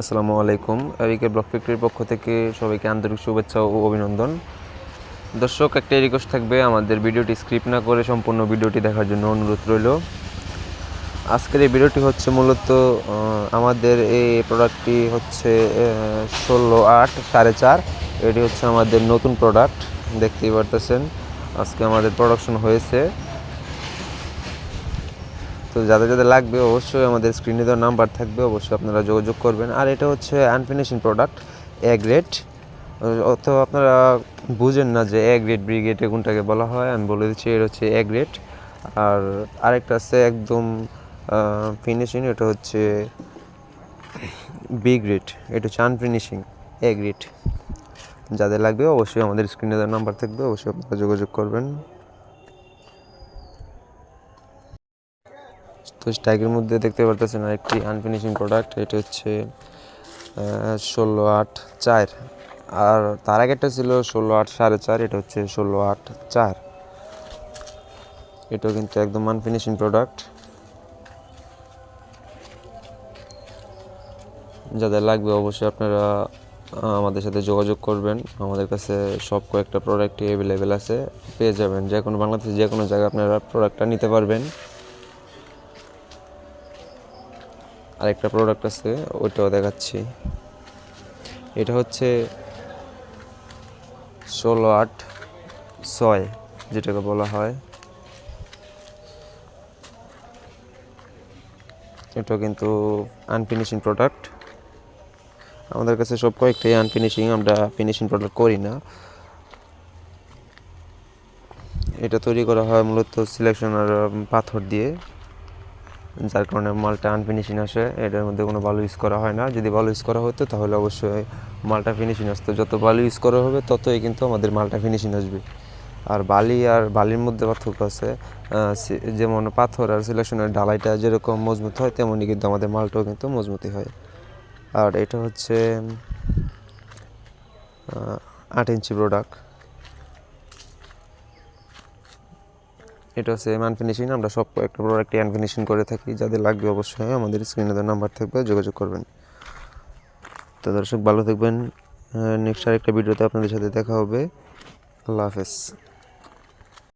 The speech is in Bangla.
আসসালামু আলাইকুম। এবিকে ব্লক ফ্যাক্টরির পক্ষ থেকে সবাইকে আন্তরিক শুভেচ্ছা ও অভিনন্দন। দর্শক একটা রিকোয়েস্ট থাকবে, আমাদের ভিডিওটি স্ক্রিপ্ট না করে সম্পূর্ণ ভিডিওটি দেখার জন্য অনুরোধ রইল। আজকের এই ভিডিওটি হচ্ছে মূলত আমাদের এই প্রোডাক্টটি হচ্ছে ষোলো আট সাড়ে চার। এটি হচ্ছে আমাদের নতুন প্রোডাক্ট দেখতেই পারতেছেন। আজকে আমাদের প্রোডাকশন হয়েছে। তো যাদের যাদের লাগবে অবশ্যই আমাদের স্ক্রিনে দেওয়ার নাম্বার থাকবে, অবশ্যই আপনারা যোগাযোগ করবেন। আর এটা হচ্ছে আনফিনিশিং প্রোডাক্ট এ গ্রেড অত আপনারা বুঝেন না যে এ গ্রেড বি গ্রেড বলা হয়, আমি বলে দিচ্ছি এটা হচ্ছে এ গ্রেড আর আরেকটা আছে একদম ফিনিশিং এটা হচ্ছে বি গ্রেড এটা হচ্ছে আনফিনিশিং এ গ্রেড যাদের লাগবে অবশ্যই আমাদের স্ক্রিনে দেওয়ার নাম্বার থাকবে, অবশ্যই আপনারা যোগাযোগ করবেন। তো স্ট্যাগের মধ্যে দেখতে পারতেছেন আরেকটি আনফিনিশিং প্রোডাক্ট এটা হচ্ছে ষোলো আট চার। আর তার আগেরটা ছিল ষোলো আট সাড়ে চার, এটা হচ্ছে ষোলো আট চার। এটাও কিন্তু একদম আনফিনিশিং প্রোডাক্ট যাদের লাগবে অবশ্যই আপনারা আমাদের সাথে যোগাযোগ করবেন। আমাদের কাছে সব কয়েকটা প্রোডাক্টই অ্যাভেলেবেল আছে, পেয়ে যাবেন। যে কোনো বাংলাদেশে যে কোনো জায়গায় আপনারা প্রোডাক্টটা নিতে পারবেন। আরেকটা প্রোডাক্ট আছে, ওইটাও দেখাচ্ছি। এটা হচ্ছে ষোলো আট ছয়, যেটাকে বলা হয়। এটা কিন্তু আনফিনিশিং প্রোডাক্ট আমাদের কাছে সব কয়েকটাই আনফিনিশিং আমরা ফিনিশিং প্রোডাক্ট করি না। এটা তৈরি করা হয় মূলত সিলেকশন আর পাথর দিয়ে। যার কারণে মালটা আনফিনিশিং আসে, এটার মধ্যে কোনো ভালো ইউজ করা হয় না। যদি ভালো ইউজ করা হতো, তাহলে অবশ্যই মালটা ফিনিশিং আসতো। যত ভালো ইউজ করা হবে, ততই কিন্তু আমাদের মালটা ফিনিশিং আসবে। আর বালি আর বালির মধ্যে পার্থক্য আছে যেমন পাথর আর সিলেকশনের ঢালাইটা যেরকম মজবুত হয়, তেমনই কিন্তু আমাদের মালটাও কিন্তু মজবুতই হয়। আর এটা হচ্ছে আট ইঞ্চি প্রোডাক্ট এটা হচ্ছে এম আনফিনিশিং আমরা সব কয়েকটা প্রোডাক্ট আনফিনিশিং ফিনিশিং করে থাকি। যাদের লাগবে অবশ্যই আমাদের স্ক্রিনে দেওয়া নাম্বার থাকবে, যোগাযোগ করবেন। তো দর্শক, ভালো থাকবেন। নেক্সট আরেকটা ভিডিওতে আপনাদের সাথে দেখা হবে। আল্লাহ হাফেজ।